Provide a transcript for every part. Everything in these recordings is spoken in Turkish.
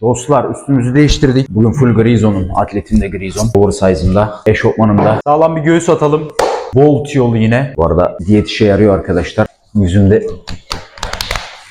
Dostlar üstümüzü değiştirdik. Bugün full Grizon'un. Atletimde Grizon. Oversize'ımda. Eşofmanımda. Sağlam bir göğüs atalım. Bolt yolu yine. Bu arada diyet işe yarıyor arkadaşlar. Yüzümde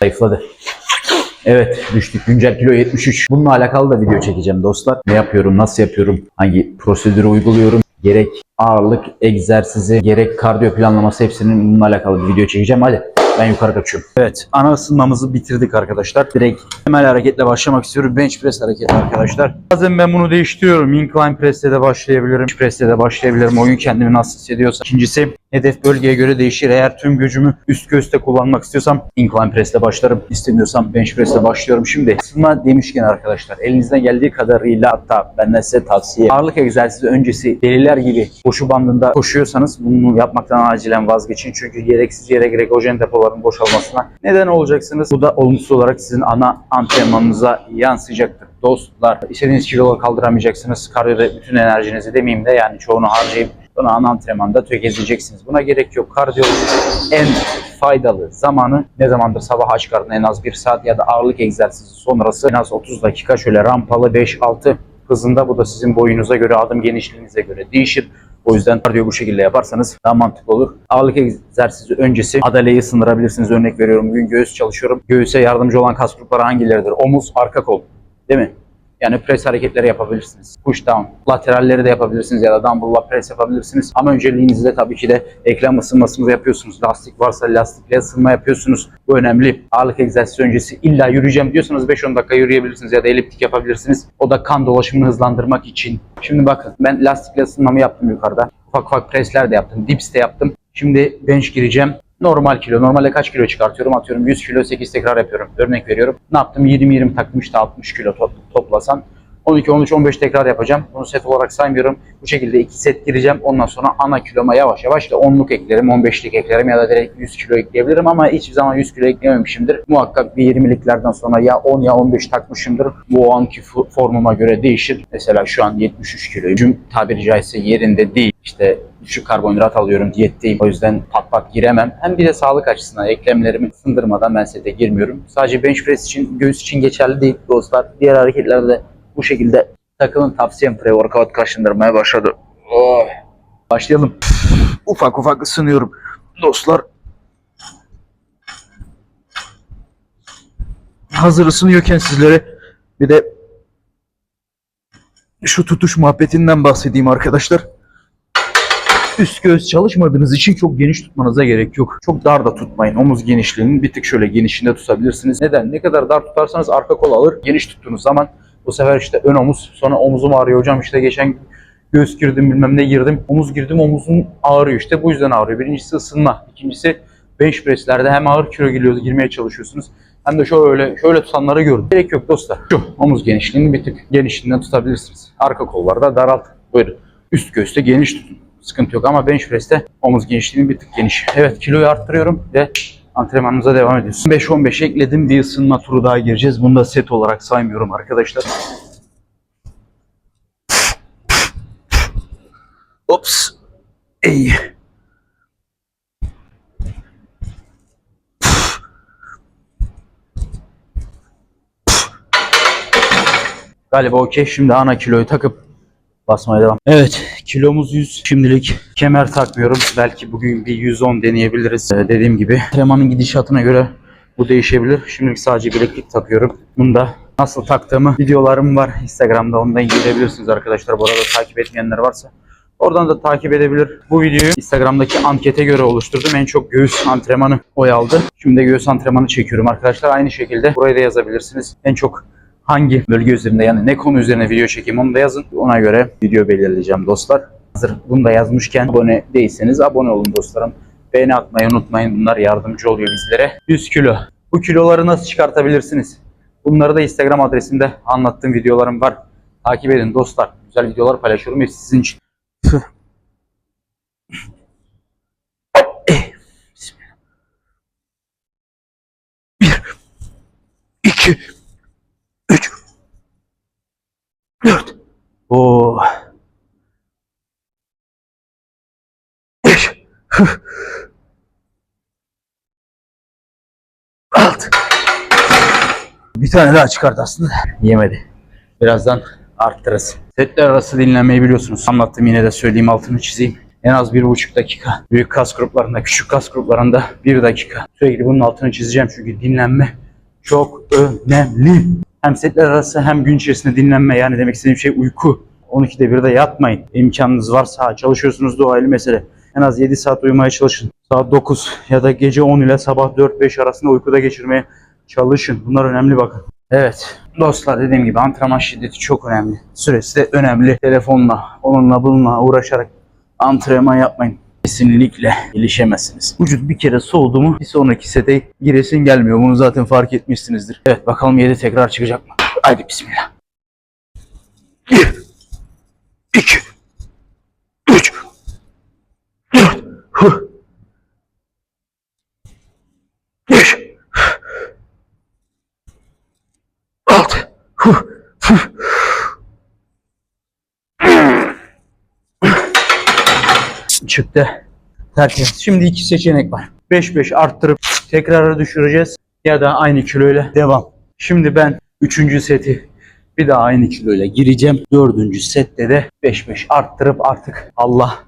zayıfladı. Evet düştük. Güncel kilo 73. Bununla alakalı da video çekeceğim dostlar. Ne yapıyorum, nasıl yapıyorum, hangi prosedürü uyguluyorum. Gerek ağırlık egzersizi, gerek kardiyo planlaması hepsinin bununla alakalı bir video çekeceğim. Hadi ben yukarı kaçıyorum. Evet ana ısınmamızı bitirdik arkadaşlar. Direkt temel hareketle başlamak istiyorum. Bench press hareketi arkadaşlar. Bazen ben bunu değiştiriyorum. Incline press'te de başlayabilirim. Bench press'te de başlayabilirim. Oyun kendimi nasıl hissediyorsa. İkincisi hedef bölgeye göre değişir. Eğer tüm gücümü üst göğüste kullanmak istiyorsam incline press'le başlarım. İstemiyorsam bench press'le başlıyorum. Şimdi ısınma demişken arkadaşlar elinizden geldiği kadarıyla hatta benden size tavsiye ağırlık egzersizi öncesi deliler gibi koşu bandında koşuyorsanız bunu yapmaktan acilen vazgeçin. Çünkü gereksiz yere grekojen depoların boşalmasına neden olacaksınız. Bu da olumsuz olarak sizin ana antrenmanınıza yansıyacaktır. Dostlar istediğiniz kiloları kaldıramayacaksınız. Kariyere bütün enerjinizi demeyeyim de yani çoğunu harcayıp Sonra ana antrenmanda tökezleyeceksiniz. Buna gerek yok. Kardiyo en faydalı zamanı ne zamandır sabah aç karnına en az 1 saat ya da ağırlık egzersizi sonrası en az 30 dakika şöyle rampalı 5-6 hızında bu da sizin boyunuza göre adım genişliğinize göre değişir. O yüzden kardiyo bu şekilde yaparsanız daha mantıklı olur. Ağırlık egzersizi öncesi adaleyi sındırabilirsiniz. Örnek veriyorum bugün göğüs çalışıyorum. Göğüse yardımcı olan kas grupları hangileridir? Omuz, arka kol. Değil mi? Yani pres hareketleri yapabilirsiniz. Push down. Lateralleri de yapabilirsiniz ya da dumbbell'la pres yapabilirsiniz. Ama önceliğinizde tabii ki de eklem ısınmasını yapıyorsunuz. Lastik varsa lastikle ısınma yapıyorsunuz. Bu önemli. Ağırlık egzersizi öncesi illa yürüyeceğim diyorsanız 5-10 dakika yürüyebilirsiniz ya da eliptik yapabilirsiniz. O da kan dolaşımını hızlandırmak için. Şimdi bakın ben lastikle ısınmamı yaptım yukarıda. Ufak ufak presler de yaptım. Dips de yaptım. Şimdi bench gireceğim. Normal kilo. Normalde kaç kilo çıkartıyorum? Atıyorum 100 kilo 8 tekrar yapıyorum. Örnek veriyorum. Ne yaptım? 20-20 takım işte 60 kilo to- toplasan. 12, 13, 15 tekrar yapacağım. Bunu set olarak saymıyorum. Bu şekilde 2 set gireceğim. Ondan sonra ana kiloma yavaş yavaş da 10'luk eklerim, 15'lik eklerim ya da direkt 100 kilo ekleyebilirim ama hiçbir zaman 100 kilo eklememişimdir. Muhakkak bir 20'liklerden sonra ya 10 ya 15 takmışımdır. Bu anki fo- formuma göre değişir. Mesela şu an 73 kiloyum. Tabiri caizse yerinde değil. İşte düşük karbonhidrat alıyorum, diyetteyim. O yüzden pat pat giremem. Hem bir de sağlık açısından eklemlerimi sındırmadan ben sete girmiyorum. Sadece bench press için, göğüs için geçerli değil dostlar. Diğer hareketlerde bu şekilde takılın tavsiyem pre-workout kaşındırmaya başladı. Oh. Başlayalım. Ufak ufak ısınıyorum. Dostlar hazır ısınıyorken sizlere bir de şu tutuş muhabbetinden bahsedeyim arkadaşlar. Üst göğüs çalışmadığınız için çok geniş tutmanıza gerek yok. Çok dar da tutmayın. Omuz genişliğinin bir tık şöyle genişinde tutabilirsiniz. Neden? Ne kadar dar tutarsanız arka kol alır. Geniş tuttuğunuz zaman bu sefer işte ön omuz, sonra omuzum ağrıyor hocam işte geçen göğüs girdim bilmem ne girdim. Omuz girdim omuzum ağrıyor işte bu yüzden ağrıyor. Birincisi ısınma. İkincisi bench presslerde hem ağır kilo giriyor, girmeye çalışıyorsunuz. Hem de şöyle şöyle tutanları gördüm. Gerek yok dostlar. Şu omuz genişliğini bir tık genişliğinden tutabilirsiniz. Arka kollarda daralt. Buyurun. Üst göğüste geniş tutun. Sıkıntı yok ama bench press'te omuz genişliğini bir tık geniş. Evet kiloyu arttırıyorum ve antrenmanımıza devam ediyoruz. 5-15 ekledim bir ısınma turu daha gireceğiz. Bunu da set olarak saymıyorum arkadaşlar. Ops. Ey. Galiba okey. Şimdi ana kiloyu takıp basmaya devam. Evet kilomuz 100 şimdilik. Kemer takmıyorum. Belki bugün bir 110 deneyebiliriz. Ee, dediğim gibi antrenmanın gidişatına göre bu değişebilir. Şimdilik sadece bileklik takıyorum. Bunu da nasıl taktığımı videolarım var. Instagram'da ondan gidebilirsiniz arkadaşlar. Bu arada takip etmeyenler varsa. Oradan da takip edebilir. Bu videoyu Instagram'daki ankete göre oluşturdum. En çok göğüs antrenmanı oy aldı. Şimdi de göğüs antrenmanı çekiyorum arkadaşlar. Aynı şekilde buraya da yazabilirsiniz. En çok hangi bölge üzerinde yani ne konu üzerine video çekeyim onu da yazın. Ona göre video belirleyeceğim dostlar. Hazır bunu da yazmışken abone değilseniz abone olun dostlarım. Beğeni atmayı unutmayın. Bunlar yardımcı oluyor bizlere. 100 kilo. Bu kiloları nasıl çıkartabilirsiniz? Bunları da Instagram adresimde anlattığım videolarım var. Takip edin dostlar. Güzel videolar paylaşıyorum. Hepsi sizin için. Bismillah. Bir, iki, üç, dört, o, altı. Bir tane daha çıkardı aslında. Yemedi. Birazdan arttırırız. Setler arası dinlenmeyi biliyorsunuz. Anlattım yine de söyleyeyim altını çizeyim. En az bir buçuk dakika. Büyük kas gruplarında, küçük kas gruplarında bir dakika. Sürekli bunun altını çizeceğim çünkü dinlenme çok önemli. Hem setler arası hem gün içerisinde dinlenme yani demek istediğim şey uyku. 12'de 1'de yatmayın. İmkanınız varsa çalışıyorsunuz da o ayrı mesele. En az 7 saat uyumaya çalışın. Saat 9 ya da gece 10 ile sabah 4-5 arasında uykuda geçirmeye çalışın. Bunlar önemli bakın. Evet dostlar dediğim gibi antrenman şiddeti çok önemli. Süresi de önemli. Telefonla, onunla bununla uğraşarak antrenman yapmayın. Kesinlikle gelişemezsiniz. Vücut bir kere soğudu mu bir sonraki sete giresin gelmiyor. Bunu zaten fark etmişsinizdir. Evet bakalım 7 tekrar çıkacak mı? Haydi bismillah. 1 2 3 4 5 6 Çıktı. Tertemiz. Şimdi iki seçenek var. 5-5 arttırıp tekrara düşüreceğiz ya da aynı kiloyla devam. Şimdi ben 3. seti bir daha aynı kiloyla gireceğim. 4. sette de 5-5 arttırıp artık Allah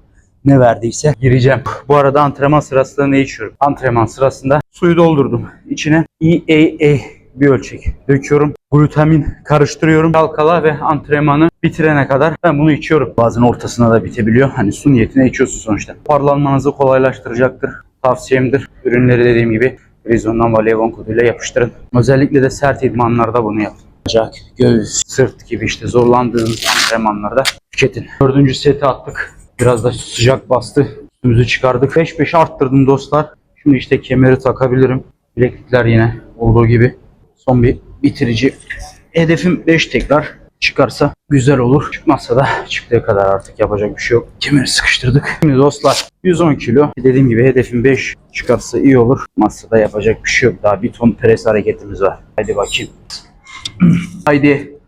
ne verdiyse gireceğim. Bu arada antrenman sırasında ne içiyorum? Antrenman sırasında suyu doldurdum. İçine EAA bir ölçek döküyorum. Glutamin karıştırıyorum. Kalkala ve antrenmanı bitirene kadar ben bunu içiyorum. Bazen ortasına da bitebiliyor. Hani su niyetine içiyorsun sonuçta. Parlanmanızı kolaylaştıracaktır. Tavsiyemdir. Ürünleri dediğim gibi Rizon'dan Valevon koduyla yapıştırın. Özellikle de sert idmanlarda bunu yapın. Bacak, göğüs, sırt gibi işte zorlandığınız antrenmanlarda tüketin. Dördüncü seti attık. Biraz da sıcak bastı. Üstümüzü çıkardık. 5-5 arttırdım dostlar. Şimdi işte kemeri takabilirim. Bileklikler yine olduğu gibi. Son bir bitirici. Hedefim 5 tekrar. Çıkarsa güzel olur. Çıkmazsa da çıktığı kadar artık yapacak bir şey yok. Kemeri sıkıştırdık. Şimdi dostlar 110 kilo. Dediğim gibi hedefim 5. Çıkarsa iyi olur. Çıkmazsa da yapacak bir şey yok. Daha bir ton pres hareketimiz var. Hadi bakayım. Haydi.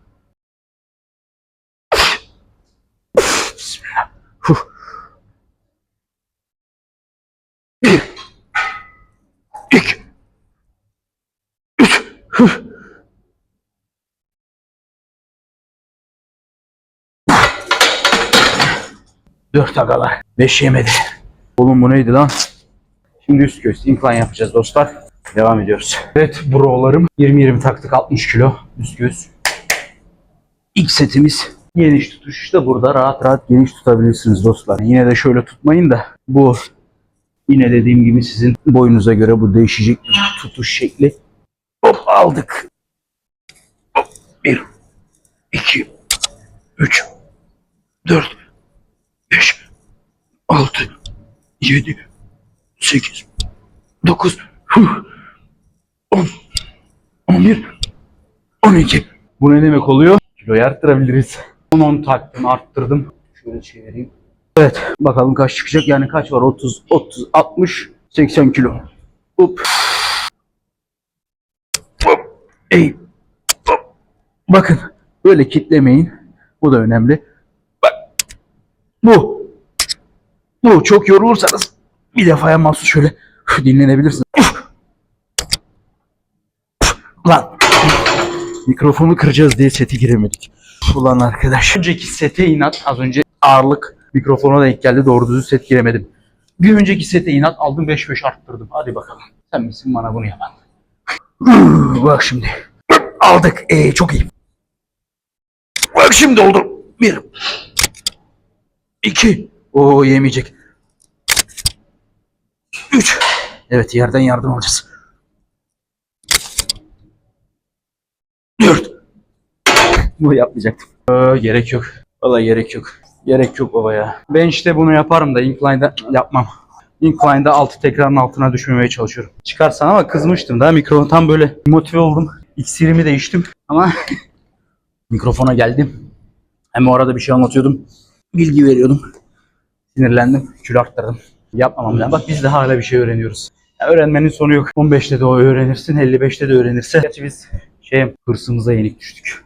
Bismillah. Huh. Bir. İki. Üç. Huh. Dört agalar. Beş yemedi. Oğlum bu neydi lan? Şimdi üst göğüs incline yapacağız dostlar. Devam ediyoruz. Evet brolarım 20-20 taktık 60 kilo üst göğüs. İlk setimiz geniş tutuş işte burada rahat rahat geniş tutabilirsiniz dostlar. Yine de şöyle tutmayın da bu yine dediğim gibi sizin boyunuza göre bu değişecek bir tutuş şekli. Hop aldık. Hop 1 2 3 4 5 6 7 8 9 10 11 12 Bu ne demek oluyor? Kiloyu arttırabiliriz. 10 taktım arttırdım. Şöyle çevireyim. Evet bakalım kaç çıkacak yani kaç var 30 30 60 80 kilo. Hop. Ey. Hop. Bakın böyle kitlemeyin. Bu da önemli. Bu. Bu çok yorulursanız bir defaya mahsus şöyle dinlenebilirsiniz. Lan mikrofonu kıracağız diye sete giremedik. Ulan arkadaş. Önceki sete inat az önce ağırlık mikrofona denk geldi doğru düzgün set giremedim. Bir önceki sete inat aldım 5-5 arttırdım. Hadi bakalım. Sen misin bana bunu yapan? Bak şimdi. Aldık. Ee, çok iyi. Bak şimdi oldu. Bir. İki. O yemeyecek. Üç. Evet yerden yardım alacağız. Dört. Bunu yapmayacaktım. Ee, gerek yok. Vallahi gerek yok. Gerek yok baba ya. Ben işte bunu yaparım da incline'da yapmam. Incline'da altı tekrarın altına düşmemeye çalışıyorum. Çıkarsan ama kızmıştım da mikrofon tam böyle motive oldum. İksirimi de içtim ama mikrofona geldim. Hem o arada bir şey anlatıyordum. Bilgi veriyordum. Sinirlendim. Kilo arttırdım. Yapmamam lazım. Bak biz de hala bir şey öğreniyoruz. Ya öğrenmenin sonu yok. 15'te de o öğrenirsin, 55'te de öğrenirse. Gerçi biz şey hırsımıza yenik düştük.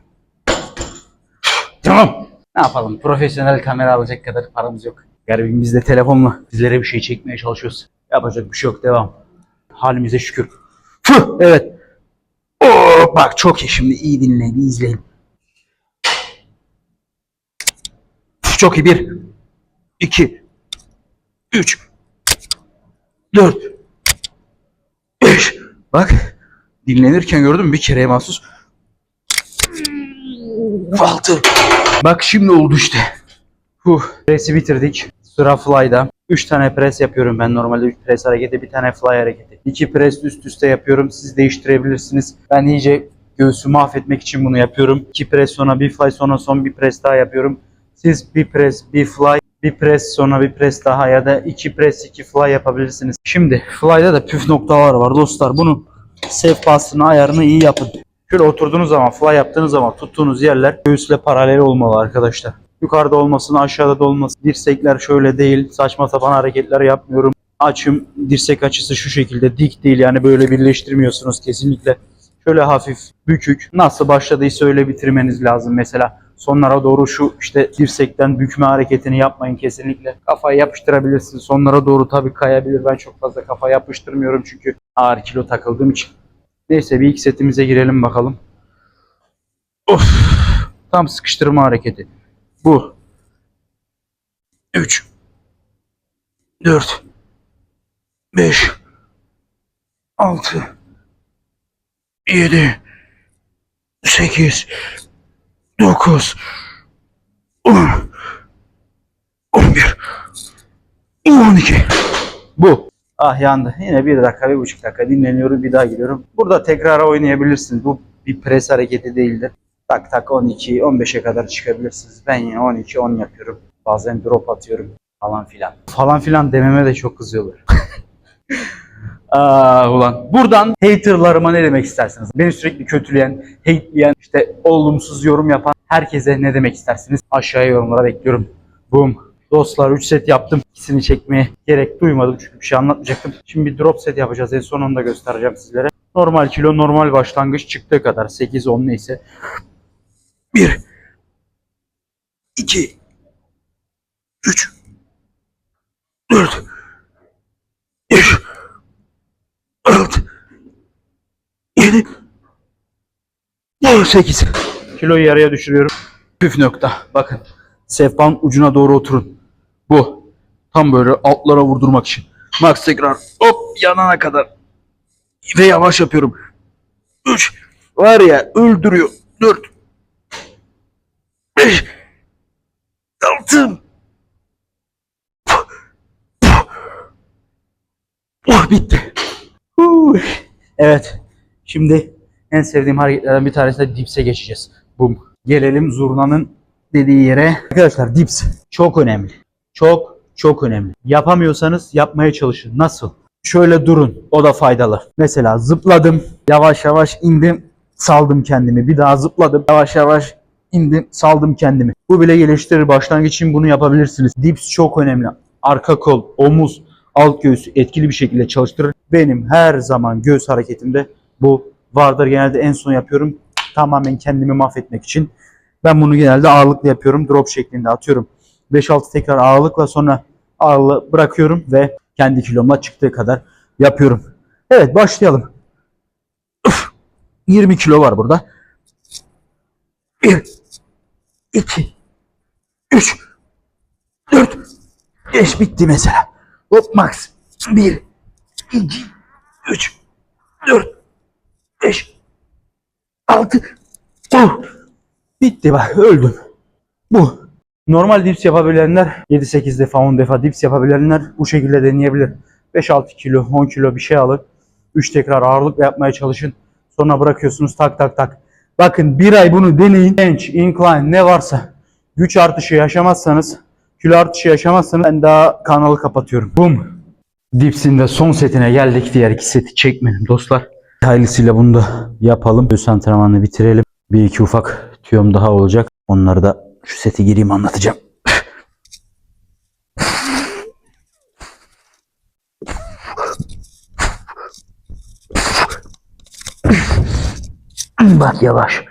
Tamam. Ne yapalım? Profesyonel kamera alacak kadar paramız yok. Garibim biz de telefonla sizlere bir şey çekmeye çalışıyoruz. Yapacak bir şey yok. Devam. Halimize şükür. Fuh, evet. Oo! Bak çok iyi şimdi iyi dinleyin izleyin. Çok iyi bir, iki, üç, dört, beş. Bak dinlenirken gördün mü bir kereye mahsus. Altı. Bak şimdi oldu işte. Huh. Presi bitirdik. Sıra fly'da. 3 tane pres yapıyorum ben normalde 3 pres hareketi bir tane fly hareketi. 2 pres üst üste yapıyorum. Siz değiştirebilirsiniz. Ben iyice göğsümü mahvetmek için bunu yapıyorum. 2 pres sonra bir fly sonra son bir pres daha yapıyorum. Siz bir pres bir fly bir pres sonra bir pres daha ya da 2 pres 2 fly yapabilirsiniz. Şimdi fly'da da püf noktalar var dostlar. Bunun sehpasını ayarını iyi yapın. Şöyle oturduğunuz zaman, fly yaptığınız zaman tuttuğunuz yerler göğüsle paralel olmalı arkadaşlar. Yukarıda olmasın, aşağıda da olmasın. Dirsekler şöyle değil. Saçma sapan hareketler yapmıyorum. Açım, dirsek açısı şu şekilde dik değil. Yani böyle birleştirmiyorsunuz kesinlikle. Şöyle hafif bükük. Nasıl başladıysa öyle bitirmeniz lazım. Mesela sonlara doğru şu işte dirsekten bükme hareketini yapmayın kesinlikle. Kafayı yapıştırabilirsiniz. Sonlara doğru tabii kayabilir. Ben çok fazla kafa yapıştırmıyorum çünkü ağır kilo takıldığım için. Neyse bir iki setimize girelim bakalım. Of. Tam sıkıştırma hareketi. Bu. 3 4 5 6 7 8 9 10 11 12 Bu. Ah yandı. Yine bir dakika, bir buçuk dakika dinleniyorum. Bir daha giriyorum. Burada tekrara oynayabilirsiniz. Bu bir pres hareketi değildir. Tak tak 12, 15'e kadar çıkabilirsiniz. Ben yine 12, 10 yapıyorum. Bazen drop atıyorum falan filan. Falan filan dememe de çok kızıyorlar. Aa, ulan. Buradan haterlarıma ne demek istersiniz? Beni sürekli kötüleyen, hateleyen, işte olumsuz yorum yapan herkese ne demek istersiniz? Aşağıya yorumlara bekliyorum. Boom. Dostlar 3 set yaptım. İkisini çekmeye gerek duymadım çünkü bir şey anlatmayacaktım. Şimdi bir drop set yapacağız. En son onu da göstereceğim sizlere. Normal kilo, normal başlangıç çıktığı kadar. 8-10 neyse. 1 2 3 4 5 6 7 8 Kiloyu yarıya düşürüyorum. Püf nokta. Bakın. Sehpanın ucuna doğru oturun. Bu. Tam böyle altlara vurdurmak için. Max tekrar hop yanana kadar. Ve yavaş yapıyorum. 3 var ya öldürüyor. 4 5 6 Oh bitti. Evet. Şimdi en sevdiğim hareketlerden bir tanesi de dipse geçeceğiz. Bum. Gelelim zurnanın dediği yere. Arkadaşlar dips çok önemli. Çok çok önemli. Yapamıyorsanız yapmaya çalışın. Nasıl? Şöyle durun. O da faydalı. Mesela zıpladım. Yavaş yavaş indim. Saldım kendimi. Bir daha zıpladım. Yavaş yavaş indim. Saldım kendimi. Bu bile geliştirir. Başlangıç için bunu yapabilirsiniz. Dips çok önemli. Arka kol, omuz, alt göğsü etkili bir şekilde çalıştırır. Benim her zaman göğüs hareketimde bu vardır. Genelde en son yapıyorum. Tamamen kendimi mahvetmek için. Ben bunu genelde ağırlıklı yapıyorum. Drop şeklinde atıyorum. 5-6 tekrar ağırlıkla sonra ağırlığı bırakıyorum ve kendi kilomla çıktığı kadar yapıyorum. Evet başlayalım. Üf, 20 kilo var burada. 1 2 3 4 5 bitti mesela. Hop max. 1 2 3 4 5 6 10 Bitti bak öldüm. Bu. Normal dips yapabilenler 7-8 defa 10 defa dips yapabilenler bu şekilde deneyebilir. 5-6 kilo 10 kilo bir şey alın. 3 tekrar ağırlıkla yapmaya çalışın. Sonra bırakıyorsunuz tak tak tak. Bakın bir ay bunu deneyin. Bench, incline ne varsa güç artışı yaşamazsanız kilo artışı yaşamazsanız ben daha kanalı kapatıyorum. Bum. Dips'in de son setine geldik. Diğer iki seti çekmedim dostlar. Hayırlısıyla bunu da yapalım. Göğüs antrenmanını bitirelim. Bir iki ufak tüyom daha olacak. Onları da şu seti gireyim anlatacağım. Bak yavaş.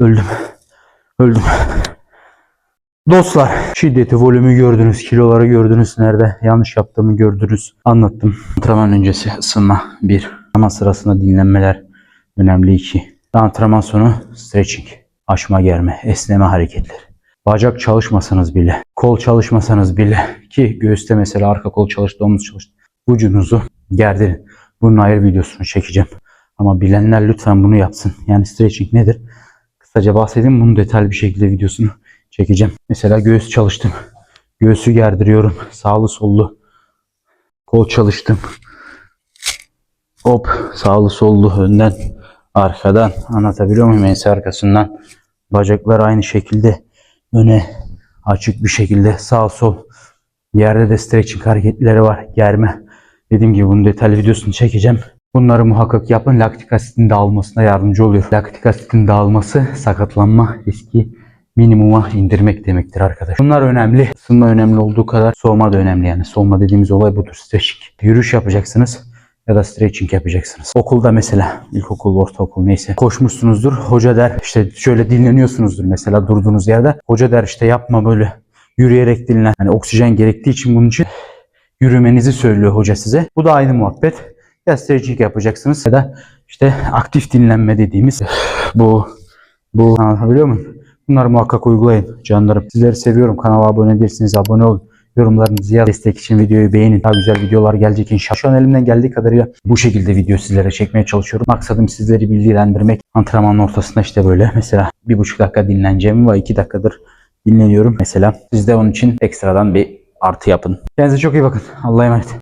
Öldüm. Öldüm. Dostlar şiddeti, volümü gördünüz, kiloları gördünüz, nerede yanlış yaptığımı gördünüz, anlattım. Antrenman öncesi ısınma 1. Antrenman sırasında dinlenmeler önemli 2. Antrenman sonu stretching, açma germe, esneme hareketleri. Bacak çalışmasanız bile, kol çalışmasanız bile ki göğüste mesela arka kol çalıştı, omuz çalıştı. Vücudunuzu gerdirin. Bunun ayrı videosunu çekeceğim. Ama bilenler lütfen bunu yapsın. Yani stretching nedir? Kısaca bahsedeyim. Bunun detaylı bir şekilde videosunu çekeceğim. Mesela göğüs çalıştım. Göğsü gerdiriyorum. Sağlı sollu. Kol çalıştım. Hop sağlı sollu önden arkadan anlatabiliyor muyum? Ense arkasından bacaklar aynı şekilde öne açık bir şekilde sağ sol yerde de stretching hareketleri var. Germe. Dediğim gibi bunun detaylı videosunu çekeceğim. Bunları muhakkak yapın. Laktik asitin dağılmasına yardımcı oluyor. Laktik asitin dağılması sakatlanma riski minimuma indirmek demektir arkadaşlar. Bunlar önemli. Isınma önemli olduğu kadar soğuma da önemli yani. Soğuma dediğimiz olay budur. Stretching. Yürüyüş yapacaksınız ya da stretching yapacaksınız. Okulda mesela ilkokul, ortaokul neyse koşmuşsunuzdur. Hoca der işte şöyle dinleniyorsunuzdur mesela durduğunuz yerde. Hoca der işte yapma böyle yürüyerek dinlen. Hani oksijen gerektiği için bunun için yürümenizi söylüyor hoca size. Bu da aynı muhabbet. Ya stretching yapacaksınız ya da işte aktif dinlenme dediğimiz bu bu anlatabiliyor muyum? Bunları muhakkak uygulayın canlarım. Sizleri seviyorum. Kanala abone değilseniz abone olun. Yorumlarınızı yazın. Destek için videoyu beğenin. Daha güzel videolar gelecek inşallah. Şu an elimden geldiği kadarıyla bu şekilde video sizlere çekmeye çalışıyorum. Maksadım sizleri bilgilendirmek. Antrenmanın ortasında işte böyle mesela bir buçuk dakika dinleneceğim ve iki dakikadır dinleniyorum mesela. Siz de onun için ekstradan bir artı yapın. Kendinize çok iyi bakın. Allah'a emanet.